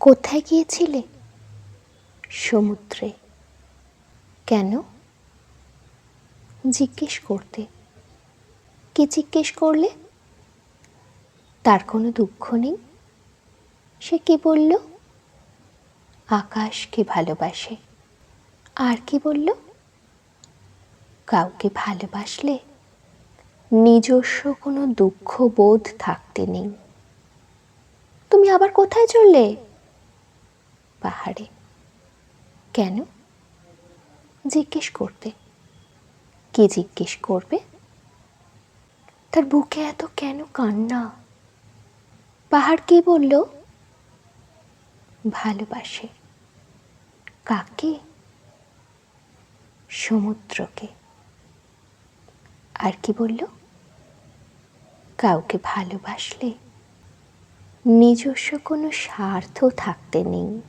কোথায় গিয়েছিলে? সমুদ্রে। কেন? জিজ্ঞেস করতে। কে জিজ্ঞেস করলে? তার কোনো দুঃখ নেই। সে কি বলল? আকাশকে ভালোবাসে। আর কি বলল? কাউকে ভালোবাসলে নিজস্ব কোনো দুঃখ বোধ থাকতে নেই। তুমি আবার কোথায় চললে? পাহাড়ে। কেন? জিজ্ঞেস করতে। কে জিজ্ঞেস করবে? তার বুকে এত কেন কান্না? পাহাড় কি বলল? ভালোবাসে। কাকে? সমুদ্রকে। আর কি বলল? কাউকে ভালোবাসলে নিজস্ব কোনো স্বার্থ থাকতে নেই।